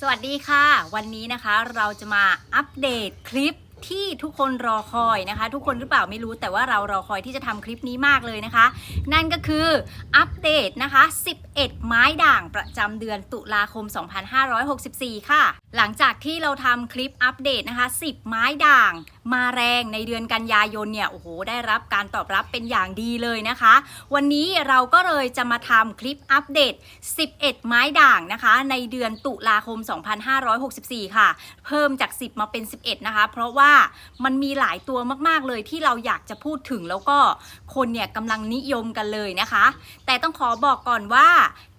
สวัสดีค่ะ วันนี้นะคะเราจะมาอัปเดตคลิปที่ทุกคนรอคอยนะคะ ทุกคนหรือเปล่าไม่รู้แต่ว่าเรารอคอยที่จะทำคลิปนี้มากเลยนะคะ นั่นก็คืออัปเดตนะคะ 11 ไม้ด่างประจำเดือนตุลาคม 2564 ค่ะ หลังจากที่เราทำคลิปอัปเดตนะคะ 10 ไม้ด่าง มาแรงในเดือนกันยายนเนี่ย โอ้โห ได้รับการตอบรับเป็นอย่างดีเลยนะคะ วันนี้เราก็เลยจะมาทำคลิปอัปเดต 11 ไม้ด่างนะคะ ในเดือนตุลาคม 2564 ค่ะ เพิ่มจาก 10 มาเป็น 11 นะคะ เพราะว่ามันมีหลายตัวมากๆเลยที่เราอยากจะพูดถึงแล้วก็คนเนี่ยกำลังนิยมกันเลยนะคะ แต่ต้องขอบอกก่อนว่า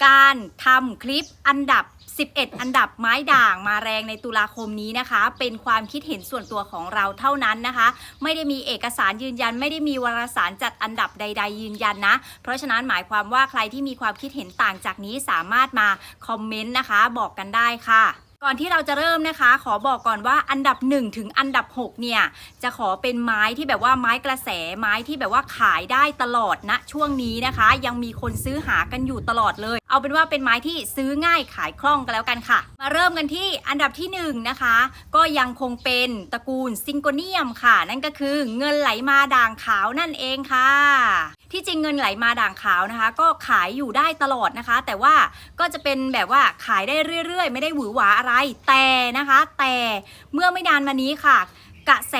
การทำคลิปอันดับ 11 อันดับไม้ด่างมาแรงในตุลาคมนี้นะคะ เป็นความคิดเห็นส่วนตัวของเราเท่านั้นนะคะ ไม่ได้มีเอกสารยืนยัน ไม่ได้มีวารสารจัดอันดับใด ๆ ยืนยันนะ เพราะฉะนั้นหมายความว่าใครที่มีความคิดเห็นต่างจากนี้สามารถมาคอมเมนต์นะคะ บอกกันได้ค่ะ ก่อนที่เราจะเริ่มนะคะ ขอบอกก่อนว่าอันดับ 1 ถึงอันดับ 6 เนี่ย จะขอเป็นไม้ที่แบบว่าไม้กระแสไม้ที่แบบว่าขายได้ตลอดณช่วงนี้นะคะ ยังมีคนซื้อหากันอยู่ตลอดเลย เอาเป็นว่าเป็นไม้ที่ซื้อง่ายขายคล่องกันแล้วกันค่ะ มาเริ่มกันที่อันดับที่ 1 นะคะ ก็ยังคงเป็นตระกูลซิงโกเนียมค่ะ นั่นก็คือเงินไหลมาด่างขาวนั่นเองค่ะที่จริงเงินไหลมาด่างขาวนะคะ ก็ขายอยู่ได้ตลอดนะคะ แต่ว่าก็จะเป็นแบบว่าขายได้เรื่อย ๆ ไม่ได้หวือหวาอะไร แต่นะคะ แต่เมื่อไม่นานมานี้ค่ะ กระแส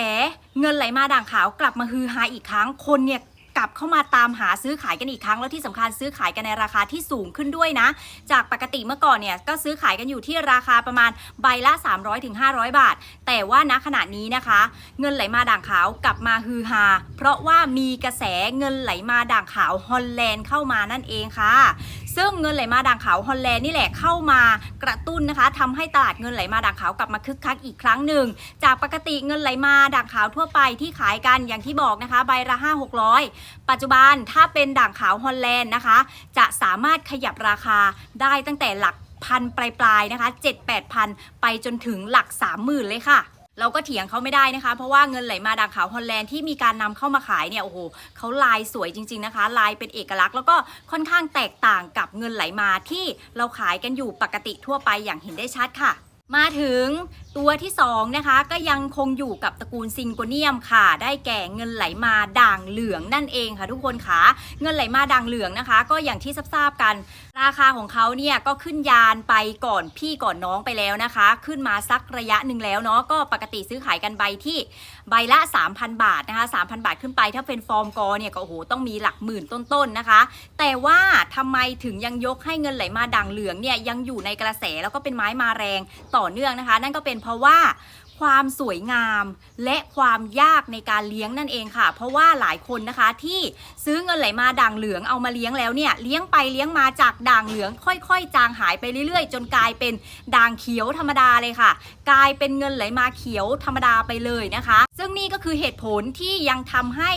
เงินไหลมาด่างขาวกลับมาฮือฮาอีกครั้งคนเนี่ย กลับเข้ามาตามหาซื้อขายกันอีกครั้ง แล้วที่สำคัญซื้อขายกันในราคาที่สูงขึ้นด้วยนะ จากปกติเมื่อก่อนเนี่ยก็ซื้อขายกันอยู่ที่ราคาประมาณใบละ 300-500 บาท แต่ว่าณขณะนี้นะคะ เงินไหลมาด่างขาวกลับมาฮือฮาเพราะว่ามีกระแสเงินไหลมาด่างขาวฮอลแลนด์เข้ามานั่นเองค่ะ ซึ่งเงินไหลมาด่างขาวฮอลแลนด์นี่แหละเข้ามากระตุ้นนะคะทำให้ตลาดเงินไหลมาด่างขาวกลับมาคึกคักอีกครั้งหนึ่ง จากปกติเงินไหลมาด่างขาวทั่วไปที่ขายกันอย่างที่บอกนะคะใบละ5 600 ปัจจุบันถ้าเป็นด่างขาวฮอลแลนด์นะคะ จะสามารถขยับราคาได้ตั้งแต่หลักพันปลายๆนะคะ 7-8พันไปจนถึงหลัก 30,000 เลยค่ะ เราก็เถียงเขาไม่ได้นะคะ เพราะว่าเงินไหลมาด่างขาวฮอลแลนด์ที่มีการนำเข้ามาขายเนี่ยโอ้โหเขาลายสวยจริง ๆนะคะ ลายเป็นเอกลักษณ์แล้วก็ค่อนข้างแตกต่างกับเงินไหลมาที่เราขายกันอยู่ปกติทั่วไปอย่างเห็นได้ชัดค่ะ มาถึงตัวที่2นะคะก็ยังคงอยู่กับตระกูลซิงโกเนียมค่ะ ได้แก่เงินไหลมาด่างเหลืองนั่นเองค่ะ ทุกคนค่ะเงินไหลมาด่างเหลืองนะคะ ก็อย่างที่ทราบกัน ราคาของเขาเนี่ยก็ขึ้นยานไปก่อนพี่ก่อนน้องไปแล้วนะคะ ขึ้นมาสักระยะหนึ่งแล้วเนาะก็ปกติซื้อขายกันใบที่ใบละ 3,000 บาทนะคะ3,000 บาทขึ้นไปถ้าเป็นฟอร์มกอเนี่ยก็โอ้โหต้องมีหลักหมื่นต้นๆนะคะ แต่ว่าทำไมถึงยังยกให้เงินไหลมาด่างเหลืองเนี่ยยังอยู่ในกระแสแล้วก็เป็นไม้มาแรงต่อเนื่องนะคะ นั่นก็เป็นเพราะว่าความสวยงามและความยากในการเลี้ยงนั่นเองค่ะ เพราะว่าหลายคนนะคะที่ซื้อเงินไหลมาด่างเหลืองเอามาเลี้ยงแล้วเนี่ยเลี้ยงไปเลี้ยงมาจากด่างเหลือง ค่อยๆ จางหายไปเรื่อยๆ จนกลายเป็นด่างเขียวธรรมดาเลยค่ะ กลายเป็นเงินไหลมาเขียวธรรมดาไปเลยนะคะ ซึ่งนี่ก็คือเหตุผลที่ยังทำให้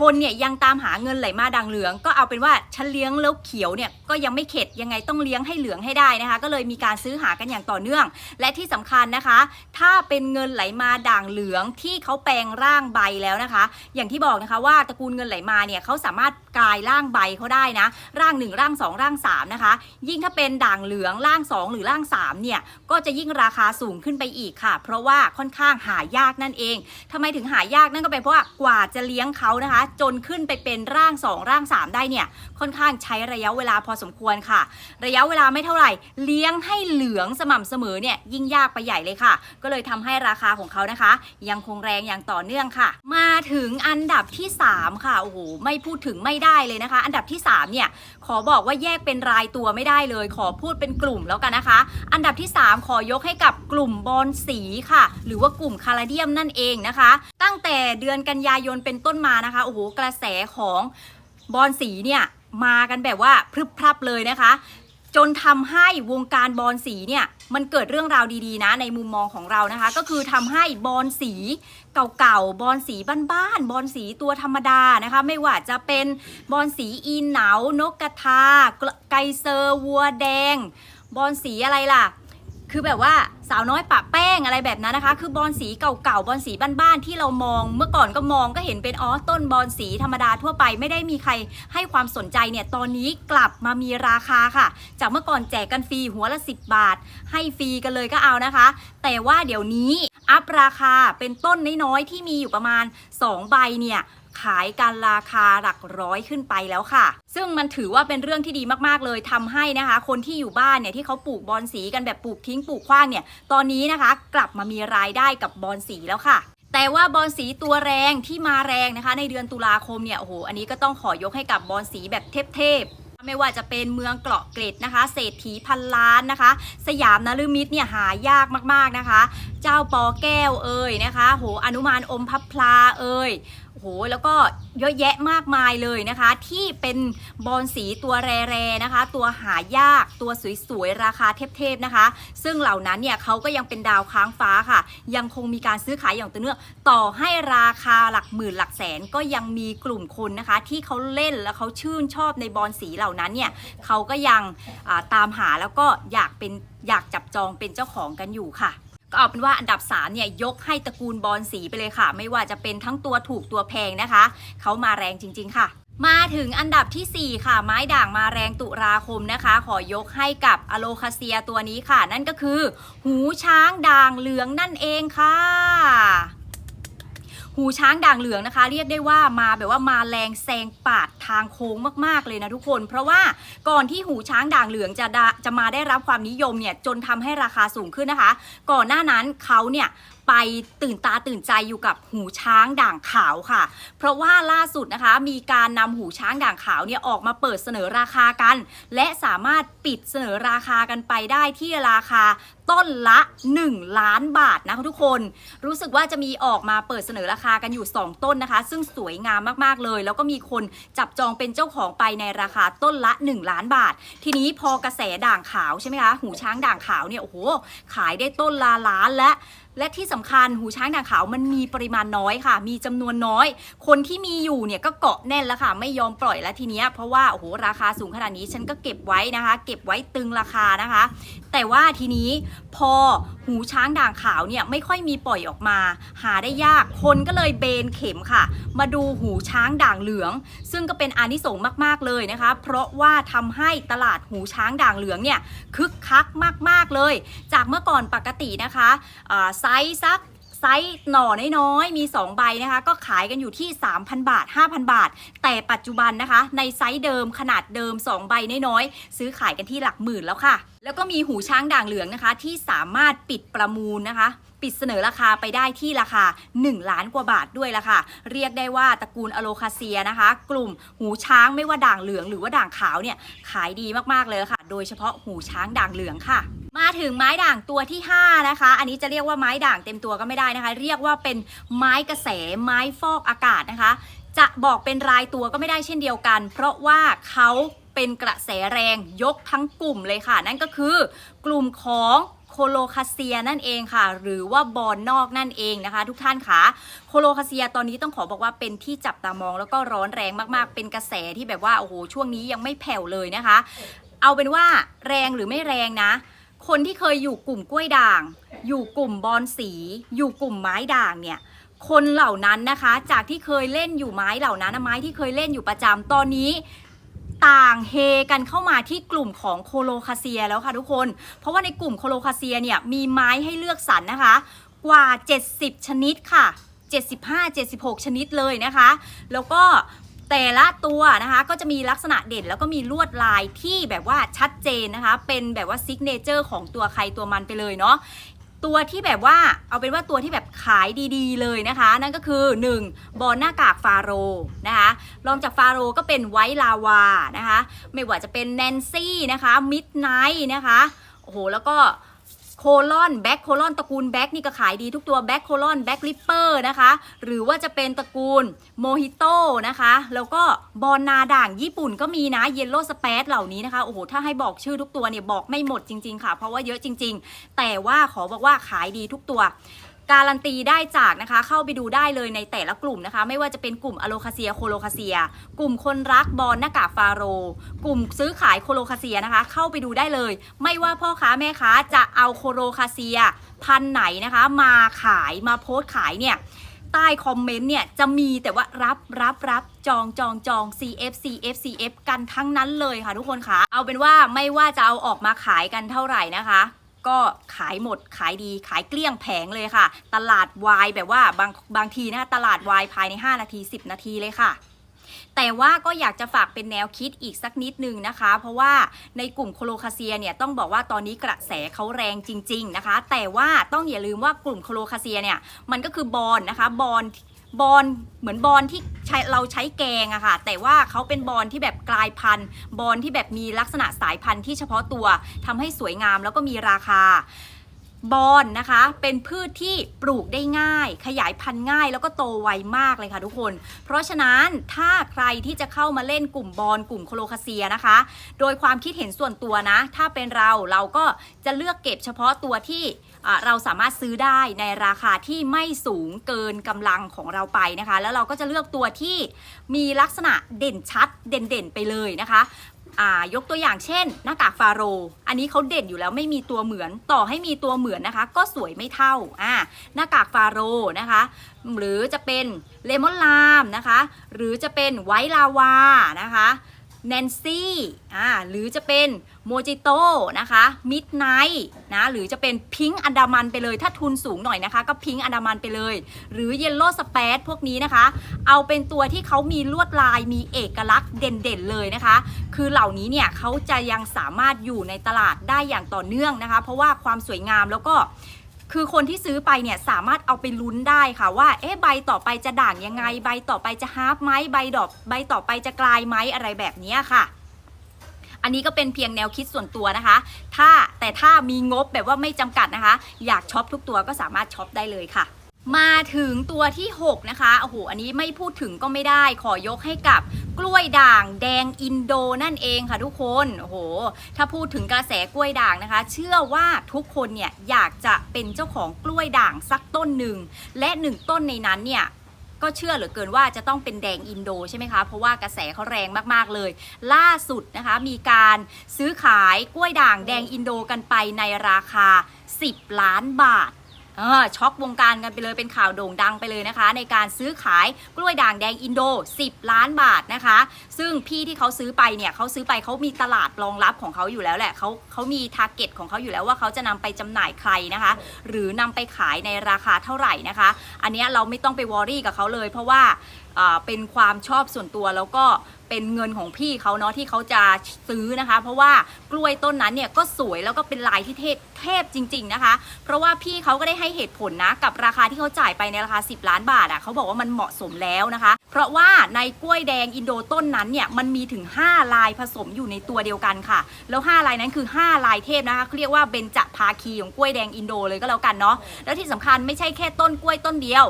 คนเนี่ยยังตามหาเงินไหลมาด่างเหลือง ก็เอาเป็นว่าฉันเลี้ยงแล้วเขียวเนี่ยก็ยังไม่เข็ดยังไงต้องเลี้ยงให้เหลืองให้ได้นะคะ ก็เลยมีการซื้อหากันอย่างต่อเนื่อง และที่สำคัญนะคะ ถ้าเป็นเงินไหลมาด่างเหลืองที่เขาแปลงร่างใบแล้วนะคะ อย่างที่บอกนะคะว่าตระกูลเงินไหลมาเนี่ยเขาสามารถกลายร่างใบเขาได้นะ ร่าง 1 ร่าง 2 ร่าง 3 นะคะ ยิ่งถ้าเป็นด่างเหลืองร่าง 2 หรือร่าง 3 เนี่ย ก็จะยิ่งราคาสูงขึ้นไปอีกค่ะ เพราะว่าค่อนข้างหายากนั่นเองทำไมถึงหายากนั่นก็เป็นเพราะว่ากว่าจะเลี้ยงเขานะคะจนขึ้นไปเป็นร่าง 2 ร่าง 3 ได้เนี่ยค่อนข้างใช้ระยะเวลาพอสมควรค่ะ ระยะเวลาไม่เท่าไหร่ เลี้ยงให้เหลืองสม่ำเสมอเนี่ยยิ่งยากไปใหญ่เลยค่ะ ก็เลยทำให้ราคาของเขานะคะ ยังคงแรงอย่างต่อเนื่องค่ะ มาถึงอันดับที่ 3 ค่ะโอ้โหไม่พูดถึงไม่ได้เลยนะคะ อันดับที่3เนี่ยขอบอกว่าแยกเป็นรายตัวไม่ได้เลย ขอพูดเป็นกลุ่มแล้วกันนะคะ อันดับที่ 3 ขอยกให้กับกลุ่มบอลสีค่ะ หรือว่ากลุ่มคาราเดียมนั่นเองนะคะ ตั้งแต่เดือนกันยายนเป็นต้นมานะคะ โอ้โห กระแสของบอลสีเนี่ยมากันแบบว่าพรึบพรับเลยนะคะ จนทำให้วงการบอลสีเนี่ยมันเกิดเรื่องราวดีๆนะในมุมมองของเรานะคะ ก็คือทำให้บอลสีเก่าๆบอลสีบ้านๆบอลสีตัวธรรมดานะคะ ไม่ว่าจะเป็นบอลสีอีเหนานกกระทาไกเซอร์วัวแดง บอลสีอะไรล่ะ คือแบบว่าสาวน้อยปะแป้งอะไรแบบนั้นนะคะ คือบอลสีเก่าๆบอลสีบ้านๆที่เรามอง เมื่อก่อนก็มองก็เห็นเป็นอ๋อต้นบอลสีธรรมดาทั่วไปไม่ได้มีใครให้ความสนใจเนี่ยตอนนี้กลับมามีราคาค่ะ จากเมื่อก่อนแจกกันฟรีหัวละ 10 บาท ให้ฟรีกันเลยก็เอานะคะ แต่ว่าเดี๋ยวนี้อัพราคาเป็นต้นน้อยๆที่มีอยู่ประมาณ2ใบเนี่ย ขายกันราคาหลักร้อยขึ้นไปแล้วค่ะ ซึ่งมันถือว่าเป็นเรื่องที่ดีมากๆเลยทำให้นะคะ คนที่อยู่บ้านเนี่ยที่เขาปลูกบอลสีกันแบบปลูกทิ้งปลูกขว้างเนี่ยตอนนี้นะคะ กลับมามีรายได้กับบอลสีแล้วค่ะแต่ว่าบอลสีตัวแรงที่มาแรงนะคะ ในเดือนตุลาคมเนี่ยโอ้โหอันนี้ก็ต้องขอยกให้กับบอลสีแบบเทพๆไม่ว่าจะเป็นเมืองเกาะเกร็ดนะคะ เศรษฐีพันล้านนะคะ สยามนฤมิตเนี่ยหายากมากๆนะคะ เจ้าปอแก้วเอ่ยนะคะ โหอนุมานอมพับพลาเอ่ย โอ้โหแล้วก็เยอะแยะมากมายเลยนะคะ ที่เป็นบอลสีตัวแร่ๆนะคะ ตัวหายากตัวสวยๆ ราคาเทพๆนะคะ ซึ่งเหล่านั้นเนี่ยเขาก็ยังเป็นดาวค้างฟ้าค่ะ ยังคงมีการซื้อขายอย่างต่อเนื่องต่อให้ราคาหลักหมื่นหลักแสนก็ยังมีกลุ่มคนนะคะ ที่เขาเล่นแล้วเขาชื่นชอบในบอลสีเหล่านั้นเนี่ยเขาก็ยังตามหาแล้วก็อยากเป็นอยากจับจองเป็นเจ้าของกันอยู่ค่ะ ก็เอาเป็นว่าอันดับ3เนี่ยยกให้ตระกูลบอลสีไปเลยค่ะ ไม่ว่าจะเป็นทั้งตัวถูกตัวแพงนะคะ เขามาแรงจริง ๆ ค่ะมาถึงอันดับทีสี่4 ค่ะ ไม้ด่างมาแรงตุลาคมนะคะ ขอยกให้กับอโลคาเซียตัวนี้ค่ะ นั่นก็คือ หูช้างด่างเหลืองนั่นเองค่ะ หูช้างด่างเหลืองนะคะ เรียกได้ว่ามาแบบว่ามาแรงแซงปาดทางโค้งมากๆเลยนะทุกคน เพราะว่าก่อนที่หูช้างด่างเหลืองจะจะมาได้รับความนิยมเนี่ยจนทำให้ราคาสูงขึ้นนะคะ ก่อนหน้านั้นเขาเนี่ย ไปตื่นตาตื่นใจอยู่กับหูช้างด่างขาวค่ะ เพราะว่าล่าสุดนะคะมีการนำหูช้างด่างขาวเนี่ยออกมาเปิดเสนอราคากัน และสามารถปิดเสนอราคากันไปได้ที่ราคาต้นละ 1 ล้านบาทนะคะทุกคน รู้สึกว่าจะมีออกมาเปิดเสนอราคากันอยู่ 2 ต้นนะคะ ซึ่งสวยงามมากๆเลย แล้วก็มีคนจับจองเป็นเจ้าของไปในราคาต้นละ 1 ล้านบาท ทีนี้พอกระแสด่างขาวใช่ไหมคะ หูช้างด่างขาวเนี่ยโอ้โหขายได้ต้นละล้านและ และที่สำคัญหูช้างด่างขาวมันมีปริมาณน้อยค่ะ มีจำนวนน้อย คนที่มีอยู่เนี่ยก็เกาะแน่นแล้วค่ะ ไม่ยอมปล่อยแล้วทีเนี้ยเพราะว่าโอ้โหราคาสูงขนาดนี้ฉันก็เก็บไว้นะคะ เก็บไว้ตึงราคานะคะ แต่ว่าทีนี้พอหูช้างด่างขาวเนี่ยไม่ค่อยมีปล่อยออกมา หาได้ยากคนก็เลยเบนเข็มค่ะ มาดูหูช้างด่างเหลือง ซึ่งก็เป็นอานิสงส์มาก ๆเลยนะคะ เพราะว่าทำให้ตลาดหูช้างด่างเหลืองเนี่ยคึกคักมาก ๆเลย จากเมื่อก่อนปกตินะคะไซส์สักไซส์หน่อน้อยๆมี 2 ใบนะคะ ก็ขายกันอยู่ที่ 3,000 บาท 5,000 บาท แต่ปัจจุบันนะคะ ในไซส์เดิมขนาดเดิม 2 ใบน้อยๆซื้อขายกันที่หลักหมื่นแล้วค่ะ แล้วก็มีหูช้างด่างเหลืองนะคะ ที่สามารถปิดประมูลนะคะ ปิดเสนอราคาไปได้ที่ราคา 1 ล้านกว่าบาทด้วยละค่ะ เรียกได้ว่าตระกูลอโลคาเซียนะคะ กลุ่มหูช้างไม่ว่าด่างเหลืองหรือว่าด่างขาวเนี่ยขายดีมากๆเลยะค่ะ โดยเฉพาะหูช้างด่างเหลืองค่ะมาถึงไม้ด่างตัวที่ 5 นะคะ อันนี้จะเรียกว่าไม้ด่างเต็มตัวก็ไม่ได้นะคะ เรียกว่าเป็นไม้กระแสไม้ฟอกอากาศนะคะ จะบอกเป็นรายตัวก็ไม่ได้เช่นเดียวกัน เพราะว่าเขาเป็นกระแสแรงยกทั้งกลุ่มเลยค่ะ นั่นก็คือกลุ่มของ โคโลคาเซียนั่นเองค่ะ หรือว่าบอนนอกนั่นเองนะคะ ทุกท่านคะโคโลคาเซียตอนนี้ต้องขอบอกว่าเป็นที่จับตามองแล้วก็ร้อนแรงมากๆ เป็นกระแสที่แบบว่าโอ้โหช่วงนี้ยังไม่แผ่วเลยนะคะ เอาเป็นว่าแรงหรือไม่แรงนะ คนที่เคยอยู่กลุ่มกล้วยด่าง อยู่กลุ่มบอนสี อยู่กลุ่มไม้ด่างเนี่ยคนเหล่านั้นนะคะ จากที่เคยเล่นอยู่ไม้เหล่านั้นไม้ที่เคยเล่นอยู่ประจำตอนนี้ ต่างเฮกันเข้ามาที่กลุ่มของโคโลคาเซียแล้วค่ะทุกคน เพราะว่าในกลุ่มโคโลคาเซียเนี่ยมีไม้ให้เลือกสรรนะคะ กว่า 70 ชนิดค่ะ 75-76 ชนิดเลยนะคะ แล้วก็แต่ละตัวนะคะก็จะมีลักษณะเด่นแล้วก็มีลวดลายที่แบบว่าชัดเจนนะคะ เป็นแบบว่าซิกเนเจอร์ของตัวใครตัวมันไปเลยเนาะ ตัวที่แบบว่าเอาเป็นว่าตัวที่แบบขายดีๆเลยนะคะ นั่นก็คือ 1. บอลหน้ากากฟาโรนะคะรองจากฟาโรก็เป็นไวท์ลาวานะคะ ไม่ว่าจะเป็นแนนซี่นะคะมิดไนท์นะคะโอ้โหแล้วก็ โคลอนแบ็คโคลอนตระกูลแบ็คนี่ก็ขายดีทุกตัวแบ็คโคลอนแบ็คลิปเปอร์นะคะ หรือว่าจะเป็นตระกูลโมฮิโต้นะคะ แล้วก็บอนนาด่างญี่ปุ่นก็มีนะเยลโล่สเปซเหล่านี้นะคะ โอ้โห ถ้าให้บอกชื่อทุกตัวเนี่ยบอกไม่หมดจริง ๆ ค่ะ เพราะว่าเยอะจริง ๆ แต่ว่าขอบอกว่าขายดีทุกตัว การันตีได้จากนะคะ เข้าไปดูได้เลยในแต่ละกลุ่มนะคะ ไม่ว่าจะเป็นกลุ่มอโลคาเซียโคโลคาเซีย กลุ่มคนรักบอลหน้ากากฟาโร กลุ่มซื้อขายโคโลคาเซียนะคะ เข้าไปดูได้เลย ไม่ว่าพ่อค้าแม่ค้าจะเอาโคโลคาเซีย พันไหนนะคะ มาขายมาโพสต์ขายเนี่ยใต้คอมเมนต์เนี่ยจะมีแต่ว่ารับรับรับจองจองจอง CF CF CF กันทั้งนั้นเลยค่ะทุกคนค่ะเอาเป็นว่าไม่ว่าจะเอาออกมาขายกันเท่าไหร่นะคะ ก็ขายหมดขายดีขายเกลี้ยงแผงเลยค่ะ ตลาดวายแบบว่าบางบางทีนะคะตลาดวายภายใน 5 นาที 10 นาทีเลยค่ะแต่ว่าก็อยากจะฝากเป็นแนวคิดอีกสักนิดนึงนะคะ เพราะว่าในกลุ่มโคโลคาเซียเนี่ยต้องบอกว่าตอนนี้กระแสเขาแรงจริง ๆนะคะ แต่ว่าต้องอย่าลืมว่ากลุ่มโคโลคาเซียเนี่ยมันก็คือบอลนะคะบอล บอลเหมือนบอลที่ใช้เราใช้แกงอะค่ะ แต่ว่าเขาเป็นบอลที่แบบกลายพันธุ์ บอลที่แบบมีลักษณะสายพันธุ์ที่เฉพาะตัวทำให้สวยงามแล้วก็มีราคาบอนนะคะเป็นพืชที่ปลูกได้ง่าย ขยายพันธุ์ง่ายแล้วก็โตไวมากเลยค่ะทุกคน เพราะฉะนั้นถ้าใครที่จะเข้ามาเล่นกลุ่มบอลกลุ่มโคโลคาเซียนะคะ โดยความคิดเห็นส่วนตัวนะ ถ้าเป็นเราเราก็จะเลือกเก็บเฉพาะตัวที่ เราสามารถซื้อได้ในราคาที่ไม่สูงเกินกำลังของเราไปนะคะ แล้วเราก็จะเลือกตัวที่มีลักษณะเด่นชัดเด่นๆไปเลยนะคะยกตัวอย่างเช่น หน้ากากฟาโร อันนี้เขาเด่นอยู่แล้วไม่มีตัวเหมือนต่อให้มีตัวเหมือนนะคะ ก็สวยไม่เท่าอ่าหน้ากากฟาโรนะคะ หรือจะเป็นเลมอนลามนะคะ หรือจะเป็นไวท์ลาวานะคะ แนนซี่อ่าหรือจะเป็นโมจิโตนะคะมิดไนท์นะหรือจะเป็นพิงค์อันดามันไปเลยถ้าทุนสูงหน่อยนะคะ ก็พิงค์อันดามันไปเลย หรือเยลโล่สเปซพวกนี้นะคะ เอาเป็นตัวที่เขามีลวดลายมีเอกลักษณ์เด่นๆเลยนะคะ คือเหล่านี้เนี่ยเขาจะยังสามารถอยู่ในตลาดได้อย่างต่อเนื่องนะคะ เพราะว่าความสวยงามแล้วก็ คือคนที่ซื้อไปเนี่ยสามารถเอาไปลุ้นได้ค่ะว่า เอ๊ะใบต่อไปจะด่างยังไง ใบต่อไปจะฮาร์ฟไหมใบดอกใบต่อไปจะกลายไหมอะไรแบบนี้ค่ะ อันนี้ก็เป็นเพียงแนวคิดส่วนตัวนะคะ ถ้าแต่ถ้ามีงบแบบว่าไม่จำกัดนะคะ อยากช็อปทุกตัวก็สามารถช็อปได้เลยค่ะมาถึงตัวที่ 6 นะคะ โอ้โห อันนี้ไม่พูดถึงก็ไม่ได้ ขอยกให้กับ กล้วยด่างแดงอินโดนั่นเองค่ะทุกคนโอ้โหถ้าพูดถึงกระแสกล้วยด่างนะคะ เชื่อว่าทุกคนเนี่ยอยากจะเป็นเจ้าของกล้วยด่างสักต้นหนึ่งและหนึ่งต้นในนั้นเนี่ยก็เชื่อเหลือเกินว่าจะต้องเป็นแดงอินโดใช่ไหมคะ เพราะว่ากระแสเขาแรงมากๆเลย ล่าสุดนะคะมีการซื้อขายกล้วยด่างแดงอินโดกันไปในราคา 10 ล้านบาท ช็อกวงการกันไปเลยเป็นข่าวโด่งดังไปเลยนะคะ ในการซื้อขายกล้วยด่างแดงอินโด 10 ล้านบาทนะคะ ซึ่งพี่ที่เขาซื้อไปเนี่ยเขาซื้อไปเขามีตลาดรองรับของเขาอยู่แล้วแหละเขาเขามีทาร์เก็ตของเขาอยู่แล้วว่าเขาจะนำไปจำหน่ายใครนะคะ หรือนำไปขายในราคาเท่าไหร่นะคะ อันนี้เราไม่ต้องไปวอรี่กับเขาเลย เพราะว่าอ่าเป็นความชอบส่วนตัวแล้วก็ เป็นเงินของพี่เขาเนาะที่เขาจะซื้อนะคะ เพราะว่ากล้วยต้นนั้นเนี่ยก็สวยแล้วก็เป็นลายที่เทพเทพจริง ๆนะคะ เพราะว่าพี่เขาก็ได้ให้เหตุผลนะกับราคาที่เขาจ่ายไปในราคา 10 ล้านบาทอะ่ะเขาบอกว่ามันเหมาะสมแล้วนะคะ เพราะว่าในกล้วยแดงอินโดต้นนั้นเนี่ยมันมีถึง 5 ลายผสมอยู่ในตัวเดียวกันค่ะ แล้ว 5 ลายนั้นคือ 5 ลายเทพนะคะเรียกว่าเบญจภาคีของกล้วยแดงอินโดเลยก็แล้วกันเนาะแล้วที่สำคัญไม่ใช่แค่ต้นกล้วยต้นเดียว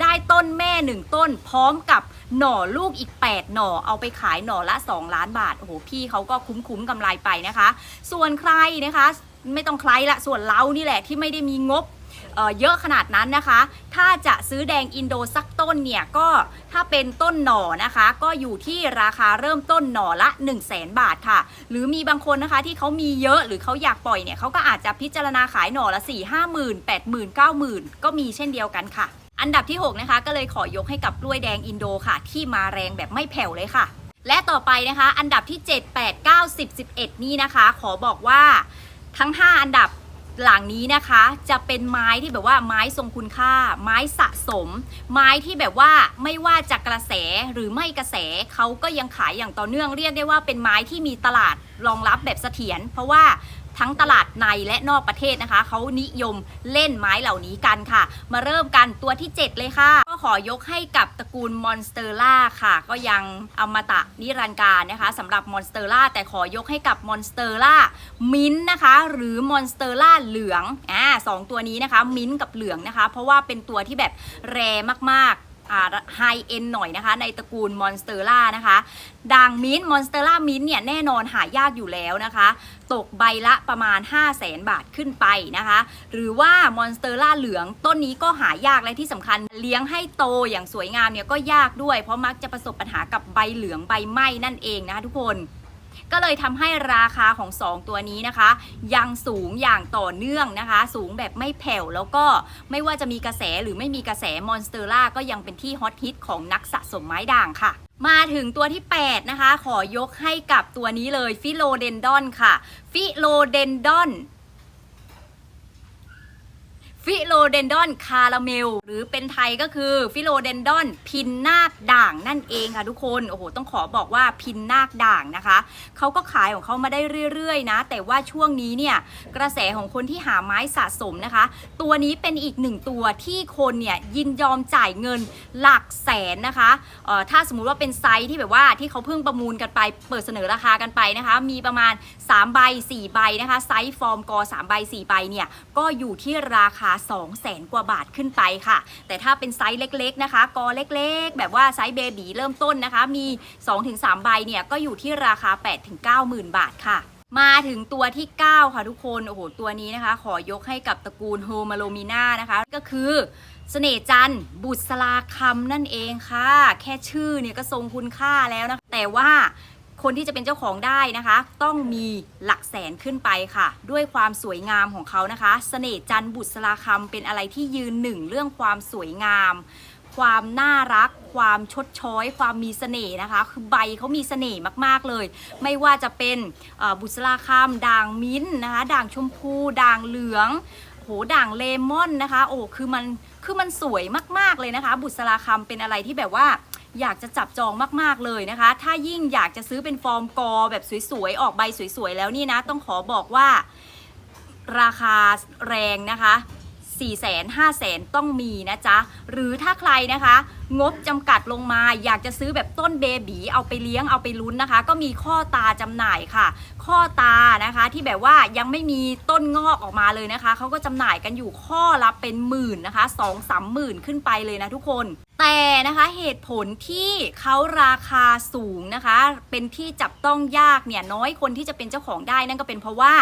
ได้ต้นแม่หนึ่งต้นพร้อมกับหน่อลูกอีก 8 หน่อเอาไปขายหน่อละ 2 ล้านบาทโอ้โหพี่เขาก็คุ้มๆกำไรไปนะคะ ส่วนใครนะคะ ไม่ต้องใครละส่วนเรานี่แหละที่ไม่ได้มีงบเเยอะขนาดนั้นนะคะ ถ้าจะซื้อแดงอินโดสักต้นเนี่ยก็ถ้าเป็นต้นหน่อนะคะ ก็อยู่ที่ราคาเริ่มต้นหน่อละ 1 0 0 0 0แบาทค่ะ หรือมีบางคนนะคะที่เขามีเยอะหรือเขาอยากปล่อยเนี่ยเขาก็อาจจะพิจารณาขายหน่อละ 4 5 0 0 0 0 8 0 0 0 0 9 0 0 0 0ก็มีเช่นเดียวกันค่ะ อันดับที่ 6 นะคะ ก็เลยขอยกให้กับกล้วยแดงอินโดค่ะ ที่มาแรงแบบไม่แผ่วเลยค่ะ และต่อไปนะคะ อันดับที่ 7 8 9 10 11 นี่นะคะ ขอบอกว่าทั้ง 5 อันดับหลังนี้นะคะ จะเป็นไม้ที่แบบว่าไม้ทรงคุณค่า ไม้สะสม ไม้ที่แบบว่าไม่ว่าจะกระแสหรือไม่กระแสเขาก็ยังขายอย่างต่อเนื่องเรียกได้ว่าเป็นไม้ที่มีตลาดรองรับแบบเสถียรเพราะว่า ทั้งตลาดในและนอกประเทศนะคะ เขานิยมเล่นไม้เหล่านี้กันค่ะ มาเริ่มกันตัวที่ 7 เลยค่ะ ก็ขอยกให้กับตระกูลมอนสเตอร่าค่ะ ก็ยังอมตะนิรันดร์การนะคะสำหรับมอนสเตอร่าแต่ขอยกให้กับมอนสเตอร่ามิ้นนะคะ หรือมอนสเตอร่าเหลืองอ่าสองตัวนี้นะคะ มิ้นกับเหลืองนะคะ เพราะว่าเป็นตัวที่แบบแรมากๆ ไฮเอ็นหน่อยนะคะ ในตระกูลมอนสเตอร่านะคะ ด่างมิ้นมอนสเตอร่ามิ้นเนี่ยแน่นอนหายากอยู่แล้วนะคะ ตกใบละประมาณ 5 0 0แสนบาทขึ้นไปนะคะ หรือว่ามอนสเตอร่าเหลืองต้นนี้ก็หายากและที่สำคัญเลี้ยงให้โตอย่างสวยงามเนี่ยก็ยากด้วย เพราะมักจะประสบปัญหากับใบเหลืองใบไหม้นั่นเองนะคะทุกคน ก็เลยทำให้ราคาของ 2 ตัวนี้นะคะ ยังสูงอย่างต่อเนื่องนะคะ สูงแบบไม่แผ่วแล้วก็ไม่ว่าจะมีกระแสหรือไม่มีกระแสมอนสเตอร่าก็ยังเป็นที่ฮอตฮิตของนักสะสมไม้ด่างค่ะมาถึงตัวที่ 8 นะคะ ขอยกให้กับตัวนี้เลยฟิโลเดนดอนค่ะ ฟิโลเดนดอน ฟิโลเดนดอนคาราเมล หรือเป็นไทยก็คือฟิโลเดนดอนพินนาคด่างนั่นเองค่ะทุกคน โอ้โห ต้องขอบอกว่าพินนาคด่างนะคะ เขาก็ขายของเขามาได้เรื่อยๆนะ แต่ว่าช่วงนี้เนี่ยกระแสของคนที่หาไม้สะสมนะคะ ตัวนี้เป็นอีกหนึ่งตัวที่คนเนี่ยยินยอมจ่ายเงินหลักแสนนะคะเอ่อถ้าสมมุติว่าเป็นไซส์ที่แบบว่าที่เขาเพิ่งประมูลกันไปเปิดเสนอราคากันไปนะคะ มีประมาณ 3 ใบ 4 ใบนะคะไซส์ฟอร์มกอ3ใบ 4 ใบเนี่ยก็อยู่ที่ราคา 2 0 0แสนกว่าบาทขึ้นไปค่ะ แต่ถ้าเป็นไซส์เล็กๆนะคะกอเล็กๆ แบบว่าไซส์เบบีเริ่มต้นนะคะ มี 2-3 ใบเนี่ยก็อยู่ที่ราคา 8-9 หมื่นบาทค่ะมาถึงตัวที่ 9 ค่ะทุกคน โอ้โห ตัวนี้นะคะ ขอยกให้กับตระกูลโฮมาโลมิน่านะคะ ก็คือเสน่จันบุษราคำนั่นเองค่ะ แค่ชื่อเนี่ยก็ทรงคุณค่าแล้วนะ แต่ว่า คนที่จะเป็นเจ้าของได้นะคะ ต้องมีหลักแสนขึ้นไปค่ะ ด้วยความสวยงามของเขานะคะเสน่ห์จันบุษราคำเป็นอะไรที่ยืนหนึ่งเรื่องความสวยงาม ความน่ารัก ความชดช้อย ความมีเสน่ห์นะคะ คือใบเขามีเสน่ห์มากๆเลย ไม่ว่าจะเป็นบุษราคำด่างมิ้นนะคะด่างชมพูด่างเหลืองโหด่างเลมอนนะคะ โอ้คือมันคือมันสวยมากๆเลยนะคะ บุษราคำเป็นอะไรที่แบบว่า อยากจะจับจองมากๆเลยนะคะ ถ้ายิ่งอยากจะซื้อเป็นฟอร์มกอแบบสวยๆ ออกใบสวยๆ แล้วนี่นะ ต้องขอบอกว่าราคาแรงนะคะ4 0 0 0 0 5 0 0 0 ต้องมีนะจ๊ะ หรือถ้าใครนะคะ งบจำกัดลงมา อยากจะซื้อแบบต้นเบบีเอาไปเลี้ยงเอาไปลุ้นนะคะ ก็มีข้อตาจำหน่ายค่ะ ข้อตานะคะที่แบบว่ายังไม่มีต้นงอกออกมาเลยนะคะ เขาก็จำหน่ายกันอยู่ข้อละเป็นหมื่นนะคะสองสามหมื่นขึ้นไปเลยนะทุกคน แต่นะคะเหตุผลที่เขาราคาสูงนะคะ เป็นที่จับต้องยากเนี่ยน้อยคนที่จะเป็นเจ้าของได้นั่นก็เป็นเพราะว่า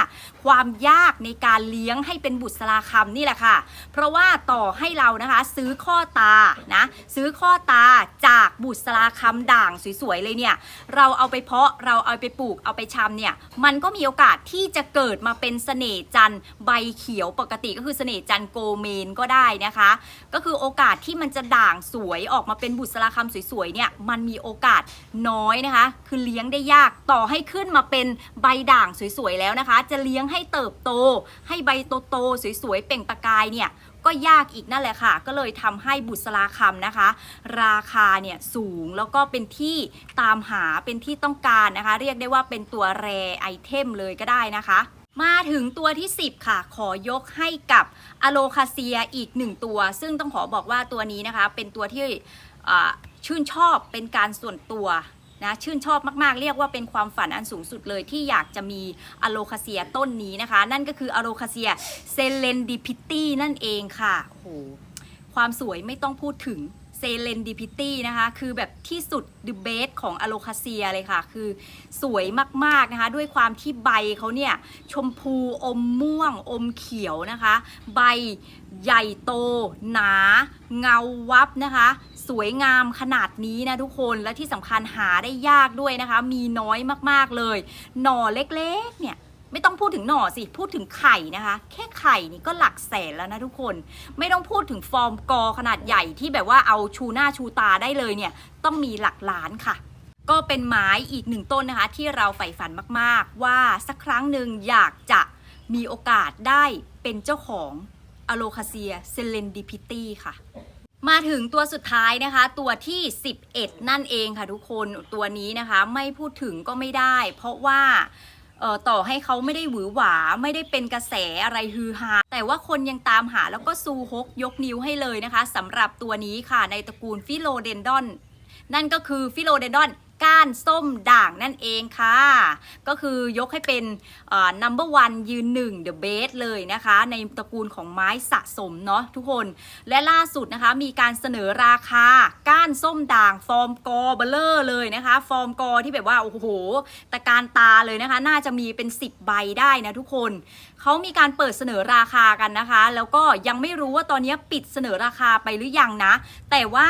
ความยากในการเลี้ยงให้เป็นบุษราคำนี่แหละค่ะ เพราะว่าต่อให้เรานะคะซื้อข้อตานะซื้อข้อตาจากบุษราคำด่างสวยๆเลยเนี่ยเราเอาไปเพาะเราเอาไปปลูกเอาไปชำเนี่ยมันก็มีโอกาสที่จะเกิดมาเป็นเสน่จันใบเขียวปกติก็คือเสน่จันโกเมนก็ได้นะคะ ก็คือโอกาสที่มันจะด่างสวยวยออกมาเป็นบุษราคำสวยๆ เนี่ย มันมีโอกาสน้อยนะคะ คือเลี้ยงได้ยาก ต่อให้ขึ้นมาเป็นใบด่างสวยๆ แล้วนะคะ จะเลี้ยงให้เติบโต ให้ใบโตๆ สวยๆ เปล่งประกายเนี่ย ก็ยากอีกนั่นแหละค่ะ ก็เลยทำให้บุษราคำนะคะ ราคาเนี่ยสูงแล้วก็เป็นที่ตามหา เป็นที่ต้องการนะคะ เรียกได้ว่าเป็นตัวแรไอเทมเลยก็ได้นะคะ มาถึงตัวที่ 10 ค่ะ ขอยกให้กับอโลคาเซียอีกหนึ่งตัว ซึ่งต้องขอบอกว่าตัวนี้นะคะ เป็นตัวที่ชื่นชอบเป็นการส่วนตัวนะชื่นชอบมากๆ เรียกว่าเป็นความฝันอันสูงสุดเลยที่อยากจะมีอโลคาเซียต้นนี้นะคะ นั่นก็คืออโลคาเซียเซเลนดิพิตี้นั่นเองค่ะโอ้โหความสวยไม่ต้องพูดถึง เซเลนดิพิตี้นะคะ คือแบบที่สุดด e เบสของอโลคาเซียเลยค่ะ คือสวยมาก ๆ นะคะ ด้วยความที่ใบเขาเนี่ย ชมพูอมม่วง อมเขียวนะคะ ใบใหญ่โต หนา เงาวับนะคะ สวยงามขนาดนี้นะทุกคนและที่สำคัญหาได้ยากด้วยนะคะ มีน้อยมาก ๆ เลย หน่อเล็ก ๆ เนี่ย ไม่ต้องพูดถึงหน่อสิ พูดถึงไข่นะคะ แค่ไข่นี่ก็หลักแสนแล้วนะทุกคน ไม่ต้องพูดถึงฟอร์มกอขนาดใหญ่ที่แบบว่าเอาชูหน้าชูตาได้เลยเนี่ย ต้องมีหลักล้านค่ะ ก็เป็นไม้อีกหนึ่งต้นนะคะ ที่เราใฝ่ฝันมากๆ ว่าสักครั้งหนึ่งอยากจะมีโอกาสได้เป็นเจ้าของอโลคาเซียเซเลนดิพิตี้ค่ะ มาถึงตัวสุดท้ายนะคะ ตัวที่ 11 นั่นเองค่ะทุกคนตัวนี้นะคะ ไม่พูดถึงก็ไม่ได้ เพราะว่า ต่อให้เขาไม่ได้หวือหวาไม่ได้เป็นกระแสอะไรฮือฮาแต่ว่าคนยังตามหาแล้วก็ซูฮกยกนิ้วให้เลยนะคะสำหรับตัวนี้ค่ะในตระกูลฟิโลเดนดอน นั่นก็คือฟิโลเดนดอน ก้านส้มด่างนั่นเองค่ะ ก็คือยกให้เป็นอ่อ number one ยืนหนึ่ง the best เลยนะคะ ในตระกูลของไม้สะสมเนาะทุกคน และล่าสุดนะคะมีการเสนอราคาก้านส้มด่างฟอร์มกอเบลเลอร์เลยนะคะ ฟอร์มกอที่แบบว่า โอ้โหตะการตาเลยนะคะ น่าจะมีเป็น 10 ใบได้นะทุกคน เขามีการเปิดเสนอราคากันนะคะ แล้วก็ยังไม่รู้ว่าตอนนี้ปิดเสนอราคาไปหรือยังนะ แต่ว่า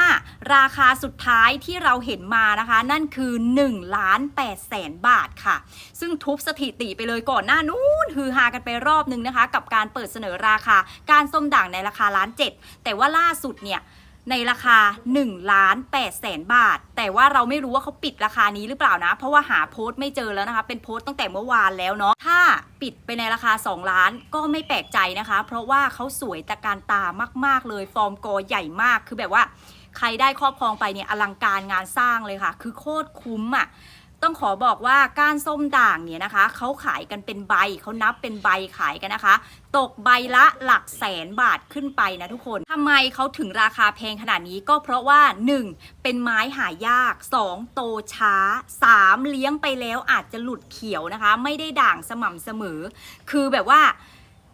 ราคาสุดท้ายที่เราเห็นมานะคะ นั่นคือ1ล้าน8แสนบาทค่ะ ซึ่งทุบสถิติไปเลยก่อนหน้านู้นฮือฮากันไปรอบนึงนะคะ กับการเปิดเสนอราคา การส้มด่างในราคาล้านเจ็ดแต่ว่าล่าสุดเนี่ย ในราคา1ล้าน8แสนบาท แต่ว่าเราไม่รู้ว่าเขาปิดราคานี้หรือเปล่านะ เพราะว่าหาโพสต์ไม่เจอแล้วนะคะ เป็นโพสต์ตั้งแต่เมื่อวานแล้วเนาะ ถ้าปิดไปในราคา 2 ล้านก็ไม่แปลกใจนะคะ เพราะว่าเขาสวยตะการตามาก ๆ เลย ฟอร์มกอใหญ่มาก คือแบบว่าใครได้ครอบครองไปเนี่ยอลังการงานสร้างเลยค่ะ คือโคตรคุ้มอะ ต้องขอบอกว่าก้านส้มด่างเนี่ยนะคะเขาขายกันเป็นใบเขานับเป็นใบขายกันนะคะ ตกใบละหลักแสนบาทขึ้นไปนะทุกคนทำไมเขาถึงราคาแพงขนาดนี้ก็เพราะว่า 1. เป็นไม้หายาก 2. โตช้า 3. เลี้ยงไปแล้วอาจจะหลุดเขียวนะคะ ไม่ได้ด่างสม่ำเสมอ คือแบบว่า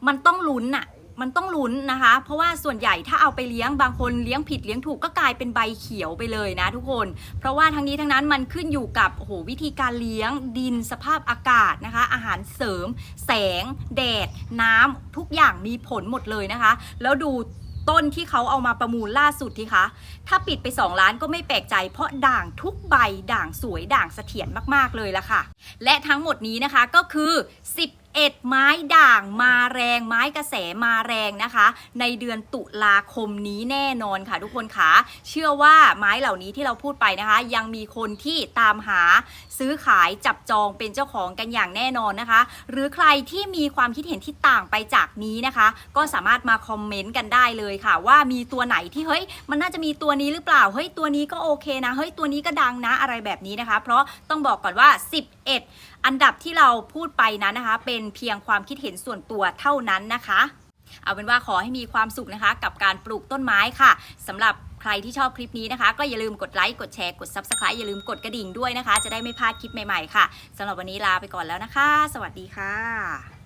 มันต้องลุ้นอะ มันต้องลุ้นนะคะ เพราะว่าส่วนใหญ่ถ้าเอาไปเลี้ยงบางคนเลี้ยงผิดเลี้ยงถูกก็กลายเป็นใบเขียวไปเลยนะทุกคน เพราะว่าทั้งนี้ทั้งนั้นมันขึ้นอยู่กับโอ้โหวิธีการเลี้ยงดินสภาพอากาศนะคะ อาหารเสริม แสง แดด น้ำทุกอย่างมีผลหมดเลยนะคะ แล้วดูต้นที่เขาเอามาประมูลล่าสุดทีคะ ถ้าปิดไป 2 ล้านก็ไม่แปลกใจ เพราะด่างทุกใบด่างสวยด่างเสถียรมากๆเลยละค่ะ และทั้งหมดนี้นะคะก็คือ 11ไม้ด่างมาแรงไม้กระแสมาแรงนะคะ ในเดือนตุลาคมนี้แน่นอนค่ะทุกคนค่ะเชื่อว่าไม้เหล่านี้ที่เราพูดไปนะคะ ยังมีคนที่ตามหาซื้อขายจับจองเป็นเจ้าของกันอย่างแน่นอนนะคะ หรือใครที่มีความคิดเห็นที่ต่างไปจากนี้นะคะ ก็สามารถมาคอมเมนต์กันได้เลยค่ะ ว่ามีตัวไหนที่เฮ้ย มันน่าจะมีตัวนี้หรือเปล่าเฮ้ยตัวนี้ก็โอเคนะเฮ้ยตัวนี้ก็ดังนะอะไรแบบนี้นะคะ เพราะต้องบอกก่อนว่า 11 อันดับที่เราพูดไปนั้นนะคะ เป็นเพียงความคิดเห็นส่วนตัวเท่านั้นนะคะ เอาเป็นว่าขอให้มีความสุขนะคะ กับการปลูกต้นไม้ค่ะสำหรับใครที่ชอบคลิปนี้นะคะ ก็อย่าลืมกดไลค์กดแชร์กด Subscribe อย่าลืมกดกระดิ่งด้วยนะคะ จะได้ไม่พลาดคลิปใหม่ๆค่ะสำหรับวันนี้ลาไปก่อนแล้วนะคะ สวัสดีค่ะ